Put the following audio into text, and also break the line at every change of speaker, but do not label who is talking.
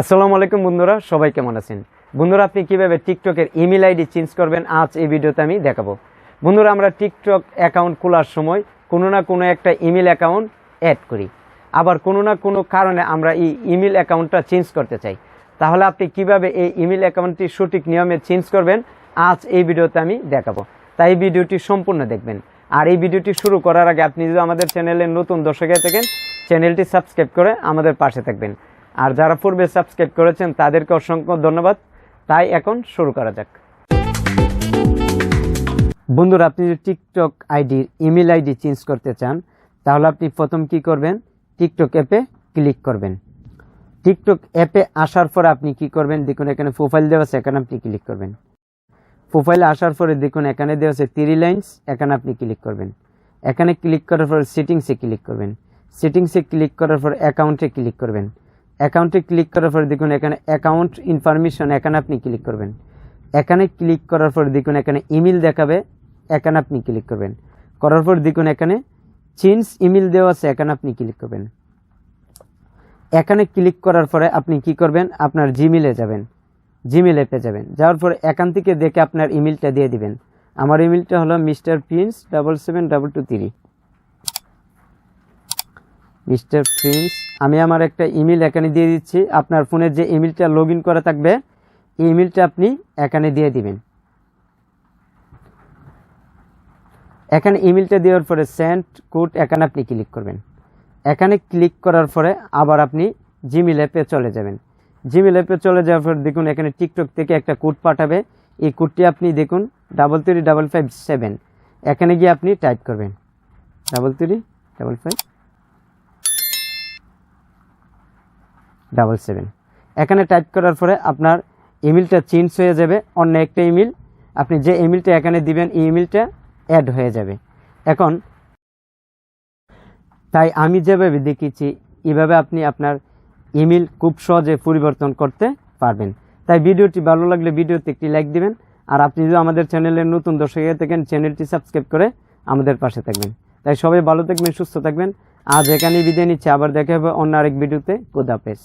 আসসালামু আলাইকুম বন্ধুরা, সবাই কেমন আছেন? বন্ধুরা, আপনি কীভাবে টিকটকের ইমেল আইডি চেঞ্জ করবেন আজ এই ভিডিওতে আমি দেখাবো। বন্ধুরা, আমরা টিকটক অ্যাকাউন্ট খোলার সময় কোনো না কোনো একটা ইমেল অ্যাকাউন্ট অ্যাড করি। আবার কোনো না কোনো কারণে আমরা এই ইমেল অ্যাকাউন্টটা চেঞ্জ করতে চাই। তাহলে আপনি কীভাবে এই ইমেল অ্যাকাউন্টটি সঠিক নিয়মে চেঞ্জ করবেন আজ এই ভিডিওতে আমি দেখাবো। তাই এই ভিডিওটি সম্পূর্ণ দেখবেন। আর এই ভিডিওটি শুরু করার আগে আপনি যদি আমাদের চ্যানেলের নতুন দর্শক হয়ে থাকেন, চ্যানেলটি সাবস্ক্রাইব করে আমাদের পাশে থাকবেন। আর যারা পূর্বে সাবস্ক্রাইব করেছেন, তাদেরকে অসংখ্য ধন্যবাদ। তাই এখন শুরু করা যাক। বন্ধুরা, আপনি যদি টিকটক আইডির ইমেল আইডি চেঞ্জ করতে চান, তাহলে আপনি প্রথম কি করবেন? টিকটক অ্যাপে ক্লিক করবেন। টিকটক অ্যাপে আসার পর আপনি কি করবেন? দেখুন, এখানে প্রোফাইল দেওয়া আছে, এখানে আপনি ক্লিক করবেন। প্রোফাইলে আসার পরে দেখুন, এখানে দেওয়া আছে থ্রি লাইন্স এখানে আপনি ক্লিক করবেন। এখানে ক্লিক করার পর সেটিংসে ক্লিক করবেন। সেটিংসে ক্লিক করার পর অ্যাকাউন্টে ক্লিক করবেন। অ্যাকাউন্টে ক্লিক করার পর দেখুন এখানে অ্যাকাউন্ট ইনফরমেশন, এখানে আপনি ক্লিক করবেন। এখানে ক্লিক করার পর দেখুন এখানে ইমেল দেখাবে, এখানে আপনি ক্লিক করবেন। করার পর দেখুন এখানে চেঞ্জ ইমেল দেওয়া আছে, এখানে আপনি ক্লিক করবেন। এখানে ক্লিক করার পরে আপনি কি করবেন? আপনার জিমেলে যাবেন। জিমেল অ্যাপে যাবেন। যাওয়ার পরে এখান থেকে দেখে আপনার ইমেলটা দিয়ে দিবেন। আমার ইমেলটা হলো mister Prince double seven double two three mister Prince, আমি আমার একটা ইমেল এখানে দিয়ে দিচ্ছি। আপনার ফোনের যে ইমেলটা লগ ইন করা থাকবে ইমেলটা আপনি এখানে দিয়ে দিবেন। এখানে ইমেলটা দেওয়ার পরে সেন্ট কোড এখানে আপনি ক্লিক করবেন। এখানে ক্লিক করার পরে আবার আপনি জিমেল অ্যাপে চলে যাবেন। জিমেল অ্যাপে চলে যাওয়ার পর দেখুন, এখানে টিকটক থেকে একটা কোড পাঠাবে। এই কোডটি আপনি দেখুন double three double five seven এখানে গিয়ে আপনি টাইপ করবেন। Double three double five double seven এখানে টাইপ করার পরে আপনার ইমেলটা চেঞ্জ হয়ে যাবে, অন্য একটা ইমেল আপনি যে ইমেলটা এখানে দিবেন, এই ইমেলটা অ্যাড হয়ে যাবে। এখন তাই আমি যেভাবে দেখিয়েছি, এভাবে আপনি আপনার ইমেল খুব সহজে পরিবর্তন করতে পারবেন। তাই ভিডিওটি ভালো লাগলে ভিডিওতে একটি লাইক দিবেন, আর আপনি যদি আমাদের চ্যানেলের নতুন দর্শক হয়ে থাকেন, চ্যানেলটি সাবস্ক্রাইব করে আমাদের পাশে থাকবেন। তাই সবাই ভালো থাকবেন, সুস্থ থাকবেন। আজ এখানেই বিদায় নিচ্ছে, আবার দেখা হবে অন্য আরেক ভিডিওতে। খুদাফেজ